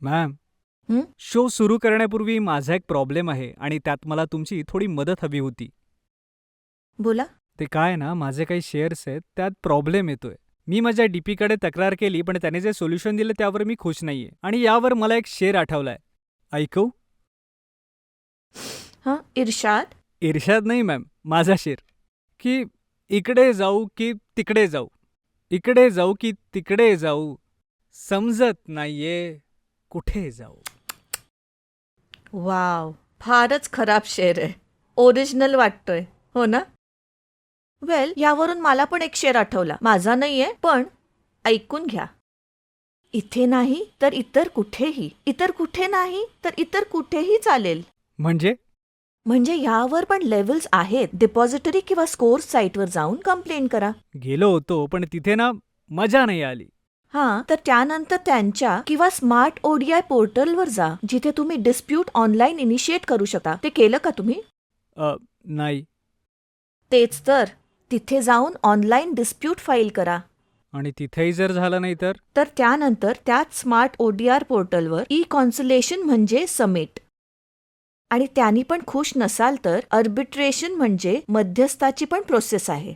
Ma'am हं? Show सुरू करण्यापूर्वी माझा एक प्रॉब्लेम आहे आणि त्यात मला तुमची थोडी मदत हवी होती. बोला. ते काय ना माझे काही शेअर्स आहेत त्यात प्रॉब्लेम येतोय. मी माझ्या डीपीकडे तक्रार केली पण त्याने जे सोल्युशन दिलं त्यावर मी खुश नाहीये आणि यावर मला एक शेअर आठवलाय. ऐकू? हां इर्शाद? इर्षाद नाही मॅम माझा शेर की इकडे जाऊ की तिकडे जाऊ. इकडे जाऊ की तिकडे जाऊ. समजत नाहीये. कुठे जाऊ? वाव फारच खराब शेर आहे. ओरिजिनल वाटतोय. हो ना? वेल यावरून मला पण एक शेर आठवला. माझा नाहीये पण ऐकून घ्या. इथे नाही तर इतर कुठेही. इतर कुठे नाही तर इतर कुठेही चालेल. म्हणजे? म्हणजे यावर पण लेवल्स आहेत. डिपॉझिटरी किंवा स्कोर साईटवर जाऊन कंप्लेन करा. गेलो होतो पण तिथे ना मजा नाही आली. हां तर त्यानंतर त्यांच्या किंवा स्मार्ट ओडीआय पोर्टलवर जा जिथे तुम्ही डिस्प्यूट ऑनलाईन इनिशिएट करू शकता. ते केलं का तुम्ही? अ, नाही. तेच तर. तिथे जाऊन ऑनलाईन डिस्प्यूट फाईल करा. आणि तिथेही जर झालं नाही तर? तर त्यानंतर त्याच स्मार्ट ओडीआर पोर्टलवर ई कॉन्सुलेशन म्हणजे समिट आणि त्यांनी पण खुश नसाल तर अर्बिट्रेशन म्हणजे मध्यस्थाची पण प्रोसेस आहे.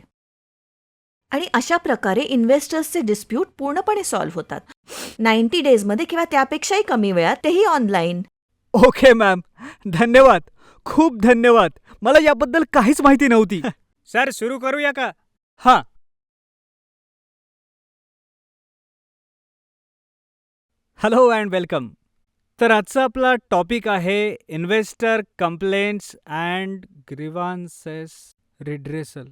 आणि अशा प्रकारे इन्व्हेस्टर्सचे डिस्प्यूट पूर्णपणे सॉल्व्ह होतात. नाईन्टी डेजमध्ये किंवा त्यापेक्षाही कमी वेळात तेही ऑनलाईन ओके मॅम धन्यवाद. खूप धन्यवाद. मला याबद्दल काहीच माहिती नव्हती. सर सुरू करूया का? हां. हॅलो अँड वेलकम तर आजचा आपला टॉपिक आहे investor complaints and grievances redressal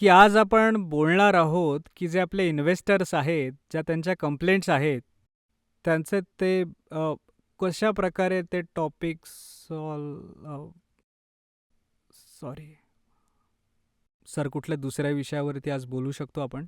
की आज आपण बोलणार आहोत की जे आपले इन्व्हेस्टर्स आहेत ज्या त्यांच्या कंप्लेंट्स आहेत त्यांचे ते अ, कशा प्रकारे ते टॉपिक सॉल्व सॉरी सर कुठल्या दुसऱ्या विषयावरती आज बोलू शकतो आपण?